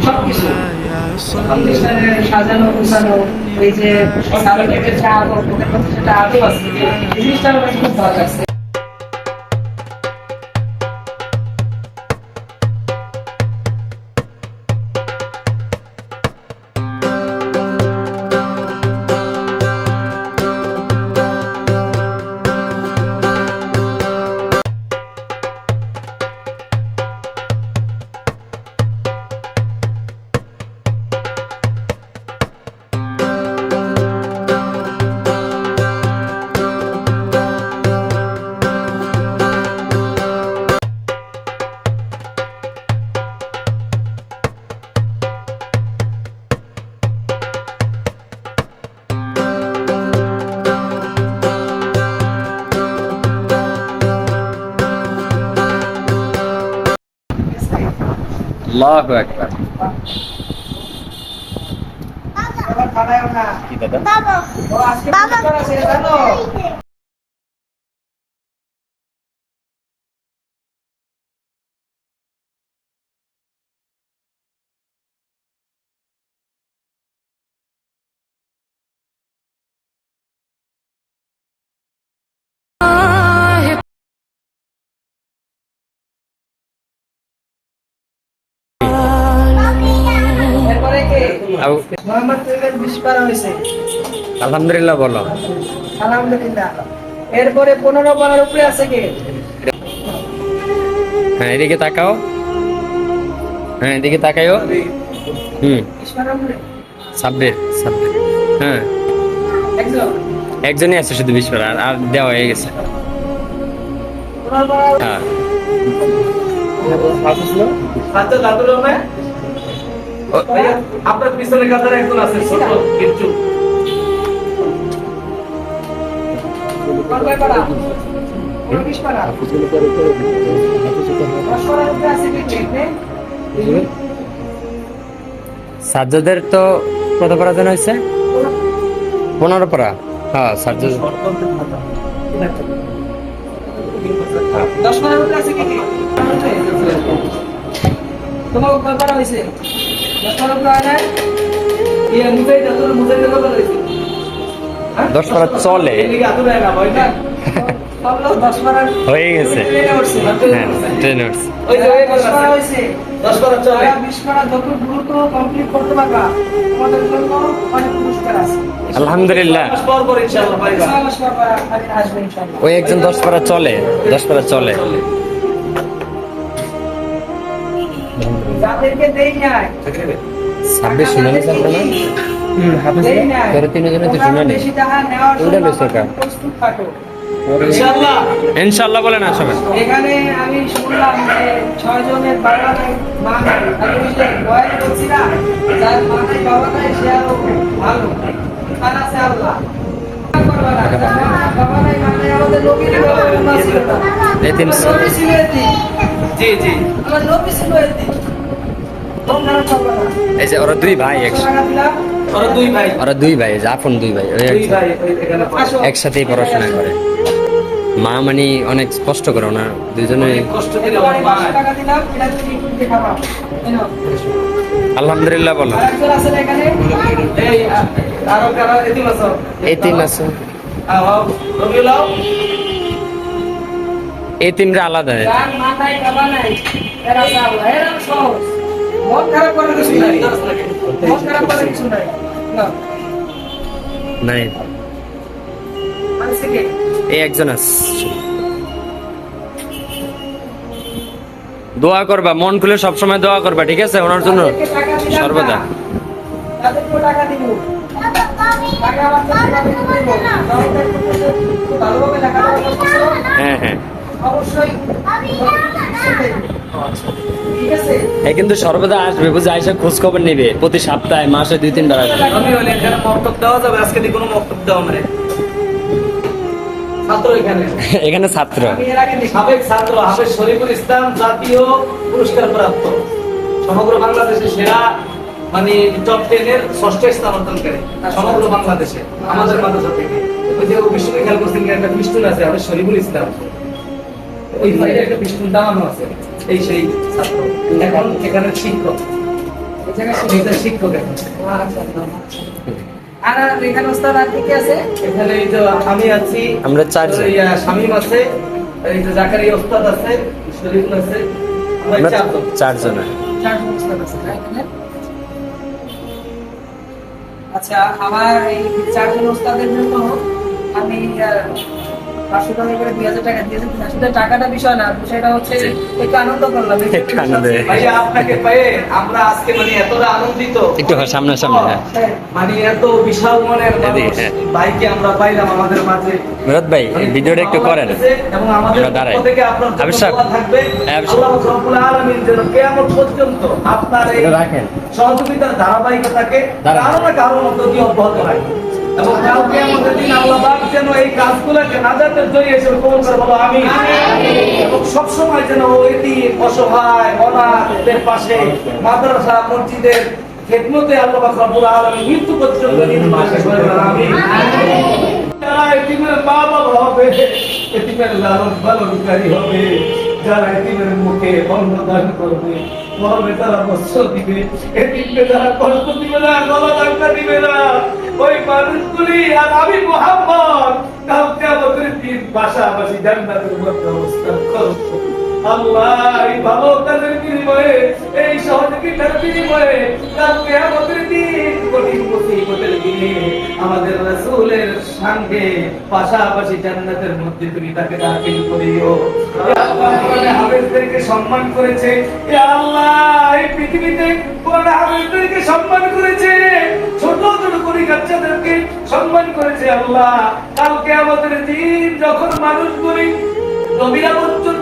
সবকিছু। কন্ডিশনারে সাজানো গুছানো এই যে চা ওদের সেটা আগে আছে এই জিনিসটা আমার খুব ভালো লাগছে আল্লাহু না কি দাদা? বাবা। ও আজকে জানো? আলহামদুলিল্লাহ বলো। আলহামদুলিল্লাহ। এরপরে পনেরো উপরে আছে কে? হ্যাঁ এদিকে তাকাও। হ্যাঁ এদিকে তাকাইও। হুম। সাব্বির সাব্বির হ্যাঁ। একজন। একজনই আছে শুধু বিশ আর আর দেওয়া হয়ে গেছে। হ্যাঁ। আপনার পিছনে কাতারে একজন আছে ছোট কিচ্ছু। পারা পারা সাজ্জাদের তো কত পড়া যেন হয়েছে। পনেরো পড়া হ্যাঁ সাজ্জাদ। দশ আছে কে? তোমার কয় পারা হয়েছে? দশ পড়া চলে। হয়ে গেছে। হ্যাঁ ট্রেনে উঠছে। পারা পারা আলহামদুলিল্লাহ। পর পর পর পর ওই একজন দশ পারা চলে দশ পারা চলে। যাদেরকে দেই নাই। ছাব্বিশ শুনানি চাপবে না? দেই। নাই। তোর তো শুনানি। বেশি টাকা নেওয়ার ওটা জন্য লইছো কার? প্রস্তুত থাকো। ইনশাআল্লাহ। ইনশাল্লাহ বলে না সবাই। এখানে আমি শুনলাম যে ছয় জনের বাবা নাই। মা নাই আমি যে বয়ানে বলছিলাম যার মা নাই বাবা নাই সে আরও ভালো। আর আছে আল্লাহ। করবা না। এই যে ওরা দুই ভাই ওরা দুই ভাই। ওরা দুই ভাই এই যে আপন দুই ভাই। একসাথেই পড়াশোনা করে। মা মানে অনেক কষ্ট করে না দুজনে। আলহামদুলিল্লাহ বলো। এতিম আছো। এই আও রবিউলাও এই তিনটা আলাদা। নাই। মন? এই একজন দোয়া করবা মন খুলে সবসময় দোয়া করবা ঠিক আছে? ওনার জন্য। সর্বদা। টাকা দিব। হ্যাঁ হ্যাঁ। এই কিন্তু সর্বদা আসবে বুঝে আইসা খোঁজ খবর নিবে। প্রতি সপ্তাহে মাসে দুই তিনবার আসবে। আমি হলে এখানে মক্তব দেওয়া যাবে আজকে দিয়ে কোনো মক্তব দেওয়া মানে এখানে। ছাত্র। সাবেক ছাত্র হাফেজ শরীফুল ইসলাম জাতীয় পুরস্কার প্রাপ্ত। সমগ্র বাংলাদেশে সেরা মানে টপ টেন এর ষষ্ঠ স্থান অর্জনকারী সমগ্র বাংলাদেশে আমাদের মাদ্রাসা থেকে ওই যে বিষ্ণু খেয়াল করছেন একটা পিস্টুন আছে হাফেজ শরীফুল ইসলাম ওই সাইডে একটা পিস্টুন দামানো আছে এই সেই ছাত্র এখন এখানে শিক্ষক এই জায়গায় এটা শিক্ষক এখন। আর আর এখানে ওস্তাদ আর কি কি আছে এখানে এই আমি আছি আমরা চারজন। ইয়া, আছে এই যে জাকারিয়া ওস্তাদ আছে শরীফুল আছে আমরা আমরা চারজন। চারজন ওস্তাদ আছে? আচ্ছা আমার এই চারজন ওস্তাদের জন্য আমি পাঁচশো টাকা করে দুই হাজার টাকা দিয়েছি আসলে টাকাটা বিষয় না বিষয়টা হচ্ছে একটু আনন্দ করলাম একটু আনন্দ। ভাইয়া আপনাকে পেয়ে আমরা আজকে মানে এতটা আনন্দিত একটু সামনে সামনে হ্যাঁ হ্যাঁ। মানে এত বিশাল মনের মানুষ এদিকে, হ্যাঁ। ভাইকে আমরা পাইলাম আমাদের মাঝে মুরাদ ভাই ভিডিওটা একটু করেন এবং আমাদের দাঁড়াই। পক্ষ থেকে আপনার জন্য আবির সাহেব। দোয়া থাকবে হ্যাঁ, আবির সাহেব। আল্লাহ রাব্বুল আলামিন যেন কিয়ামত পর্যন্ত আপনার এই সহযোগিতার ধারাবাহিকতাকে দাঁড়ান। কারও না কারও মতো দিয়ে অব্যাহত রাখবে এবং কালকে আমাদের আল্লাহ যেন এই কাজগুলোকে নাজাতের জড়িয়ে এসে কবুল করে বলো আমি এবং সবসময় যেন এটি অসহায় অনাথদের পাশে মাদ্রাসা মসজিদের খেদমতে আল্লাহ রব্বুল আলামিন মৃত্যু পর্যন্ত নির্মাণ করে আমি যারা এতিমের মা বাবা হবে এতিমের লালন পালনকারী হবে যারা এতিমের মুখে অন্ন দান করবে মরবে তারা বস্ত্র দিবে এতিমকে যারা কষ্ট দিবে না গলা দিবে না ওই মানুষগুলি আর আমি মোহাম্মদ কাউকে আমাদের তিন পাশাপাশি জান্নাতের মধ্যে অবস্থান করব। আমাদের রাসূলের সঙ্গে পাশাপাশি জান্নাতের মধ্যে তুমি তাকে দাখিল করিও। হাফেজদেরকে সম্মান করেছে পৃথিবীতে কোরআনে সম্মান করেছে, ছোট ছোট করি বাচ্চাদেরকে সম্মান করেছে আল্লাহ। কালকে আমাদের দিন যখন মানুষগুলি নবীরা পর্যন্ত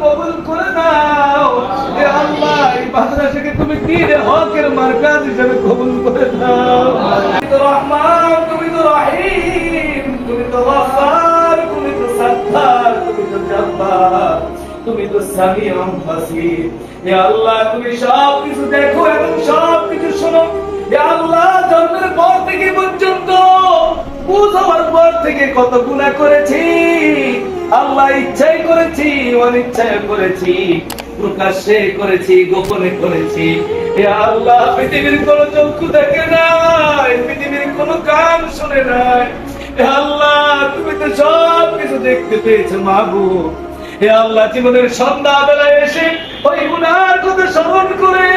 কবুল করে দাও ইয়া আল্লাহ, এই মাদ্রাসাকে তুমি দ্বীনে হকের মার্কাজ হিসেবে কবুল করে দাও তুমি তো রহমান, তুমি তো রহিম, তুমি তো গফফার তুমি তো সত্তার তুমি তো জব্বার, তুমি তো সামিউম বাসীর। ইয়া আল্লাহ, তুমি সব কিছু দেখো এবং সব কিছু শোনো। ইয়া আল্লাহ, জন্মের পর থেকে পর্যন্ত, বুঝ হওয়ার পর থেকে কত গুনাহ করেছি। আল্লাহ ইচ্ছাই করেছি, অনিচ্ছায় করেছি, প্রকাশ্যে করেছি, গোপনে করেছি। আল্লাহ, পৃথিবীর কোন চক্ষু দেখে নাই, পৃথিবীর কোন কান শুনে নাই। আল্লাহ, তুমি তো সব কিছু দেখতে পেয়েছ, মাহবুব। হে আল্লাহ, জীবনের সন্ধ্যা বেলায় এসে ওই গুনার কথা স্মরণ করে,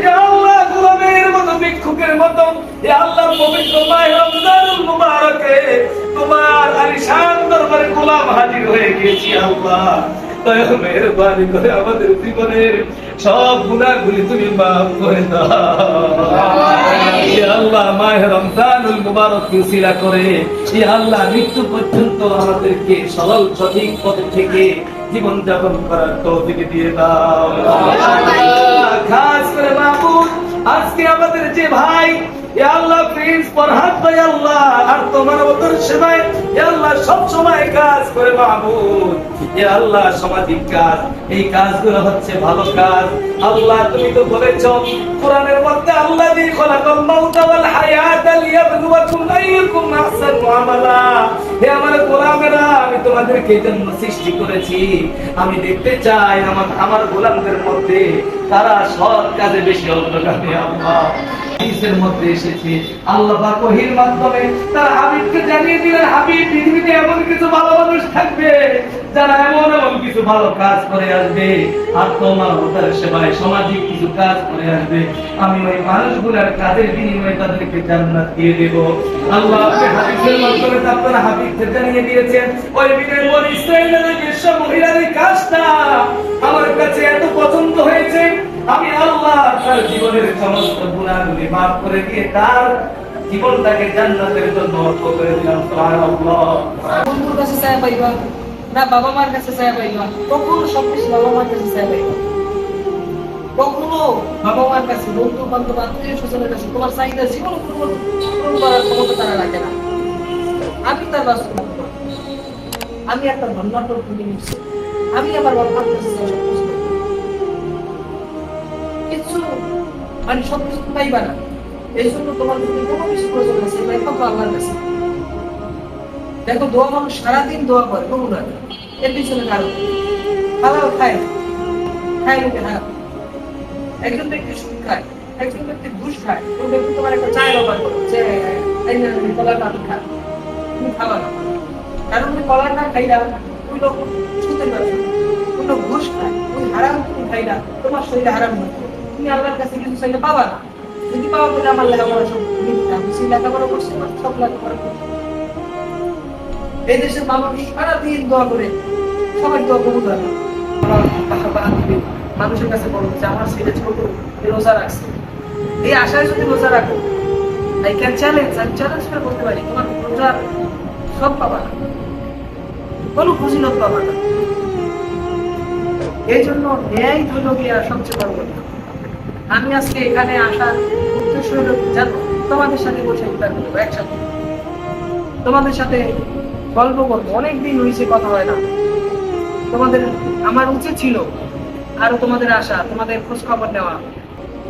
হে আল্লাহ গোলামের মতো ভিক্ষুকের মতো, হে আল্লাহ পবিত্র রমজানুল মুবারকে, তোমার আলিশান দরবারে গোলাম হাজির হয়ে গেছি আল্লাহ। মেহরবানি করে আমাদের জীবনের সব গুনাহগুলি তুমি মাফ করে দাও। আল্লাহ রমজানুল মুবারক উসিলা করে ইয়া আল্লাহ মৃত্যু পর্যন্ত আমাদেরকে সরল সঠিক পথ থেকে জীবন যাপন করার তৌফিক দিয়ে দাও। খাস করে আজকে আমাদের যে ভাই আল্লাহ প্রিন্স ফরহাদ ভাই আল্লাহ আর তোমার ওদের সেবায় আল্লাহ সব সময় কাজ করে মাহবুব। ইয়া আল্লাহ সামাজিক কাজ এই কাজগুলো হচ্ছে ভালো কাজ। আল্লাহ, তুমি তো বলেছ, কোরআনের মধ্যে আল্লাহ দিয়ে খলাকাল মাউতা হায়াতা লিয়াবলুয়াকুম আইয়ুকুম আহসানু হে আমার গোলামেরা, আমি তোমাদেরকে সৃষ্টি করেছি। আমি দেখতে চাই আমার আমার গোলামদের মধ্যে তারা সৎ কাজে বেশি অগ্রগামী, আল্লাহ। হাদিসের মধ্যে এসেছে, আল্লাহ পাক ওহীর মাধ্যমে তার হাবিবকে জানিয়ে দিলেন, হাবিব, পৃথিবীতে এমন কিছু ভালো মানুষ থাকবে যারা এমন এমন কিছু ভালো কাজ করে আসবে আর তোমার ওটার সেবায় সামাজিক কিছু কাজ করে আসবে। আমি ওই মানুষগুলোর কাজের বিনিময়ে তাদেরকে জান্নাত দিয়ে দেব। আল্লাহ হাদিসের মাধ্যমে আপনার হাবিবকে জানিয়ে দিয়েছেন ওই বিনয় বন ইসরায়েলের বিশ্ব মহিলার এই কাজটা আমার কাছে এত পছন্দ হয়েছে। আমি আল্লাহ তার জীবনের সমস্ত গুণাগুলি মাফ করে দিয়ে তার জীবনটাকে জান্নাতের জন্য অর্থ করে দিলাম। সুবহানাল্লাহ। বন্ধুর কাছে চাই পাইবা। না, বাবা মার কাছে চাই পাইবা কখন সব কিছু বাবা মার কাছে চাই পাইবা কখনো বাবা মার কাছে বন্ধু বান্ধব আত্মীয় স্বজনের কাছে তোমার চাহিদা জীবন পূরণ করার ক্ষমতা তারা রাখে না। আমি তার বাস্তব আমি একটা ধন্যাটক কিনে নিচ্ছি আমি আমার কাছে সব কিছু। কিছু মানে সব কিছু পাইবা না। এই জন্য তোমার যদি কোনো কিছু প্রয়োজন আছে একমাত্র আল্লাহর কাছে। দেখো দোয়া মানুষ সারাদিন দোয়া করে, কবুল হয় না। এর পিছনে কারণ হালাল খায় খায় লোকে হারাম একজন ব্যক্তি সুদ খায়, একজন ব্যক্তি ঘুষ খায়, কোন ব্যক্তি তোমার একটা চায় অফার করে, যে তুমি কলার না খাও তুমি খাবা না। কারণ তুমি কলার না খাইলা, ওই লোক সুদের ব্যবসা ওই লোক ঘুষ খায়, ওই হারাম তুমি খাইলা, তোমার শরীরে হারাম না তুমি আল্লাহর কাছে কিছু চাইলে পাবা না। যদি পাওয়া বলে আমার লেখাপড়া সব মিথ্যা। আমি লেখাপড়া করছি সব লেখাপড়া করছি। এই দেশের মানুষ সারাদিন দোয়া করে, সবাই দোয়া কবুল মানুষের কাছে বলো, যে আমার ছেলে ছোট রোজা রাখছে। এই আশায় যদি রোজা রাখো আই ক্যান চ্যালেঞ্জ আমি চ্যালেঞ্জ করে বলতে পারি, তোমার রোজার সব পাবা না। কোনো ফজিলত পাবা না। এই জন্য ন্যায় হইল গিয়া সবচেয়ে বড় কথা। আমি আজকে এখানে আসার উদ্দেশ্য হলো, জানো, তোমাদের সাথে বসে একসাথে। তোমাদের সাথে গল্প করব। অনেকদিন হয়েছে কথা হয় না। তোমাদের আমার উচিত ছিল আরও তোমাদের আসা তোমাদের খোঁজ খবর নেওয়া।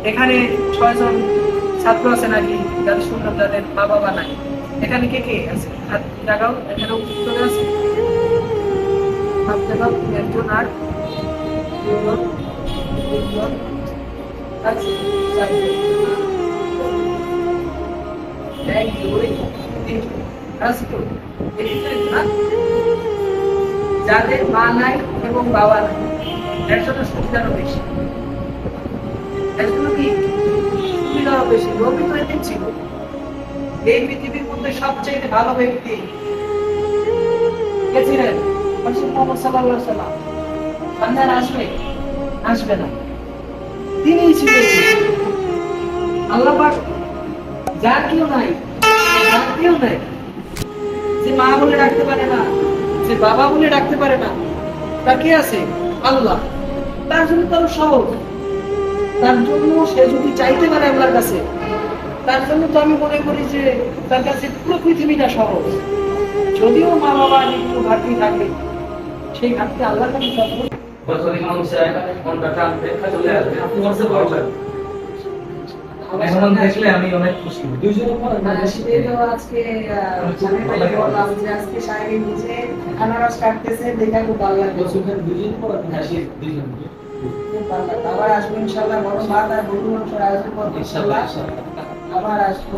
এখানে ছয়জন ছাত্র আছে নাকি? যাদের শুনলাম যাদের মা বাবা নাই। এখানে কে কে আছে? হাত জাগাও এখানে উত্তরে আছে। একজন আর। এক, দুই, তিন, যাদের মা নাই এবং বাবা নাই। এর জন্য সুবিধারও বেশি। সুবিধারও বেশি। রবি তো এদিন ছিল। এই পৃথিবীর মধ্যে সবচেয়ে ভালো ব্যক্তি কে ছিলেন? আসবে আসবে না। তিনিই ছিলেন আল্লাহ যার কেউ নাই যার কেউ নাই। মা বলে ডাকতে পারে না, যে বাবা বলে ডাকতে পারে না তার কে আছে? আল্লাহ। তার জন্য তার সহজ। তার জন্য সে যদি চাইতে পারে আল্লাহর কাছে, তার জন্য তো আমি মনে করি যে তার কাছে পুরো পৃথিবীটা সহজ। যদিও মা বাবা একটু ঘাটতি থাকে, সেই ঘাটতি আল্লাহর কাছে সহজ। বছরই মানুষের মনটা টানতে চলে আসবে। আপনি বলতে পারবেন এখন দেখলে আমি অনেক খুশি। দুইজনের আজকে বললাম যে আজকে সাহেব নিজে আনারস কাটতেছে দেখে খুব ভালো লাগল। দুইজন পর হাসি দুইজন। আবার আসব ইনশাল্লাহ ভাত আর গরু মাংসের আয়োজন করব। ইনশাল্লাহ। আবার আসব।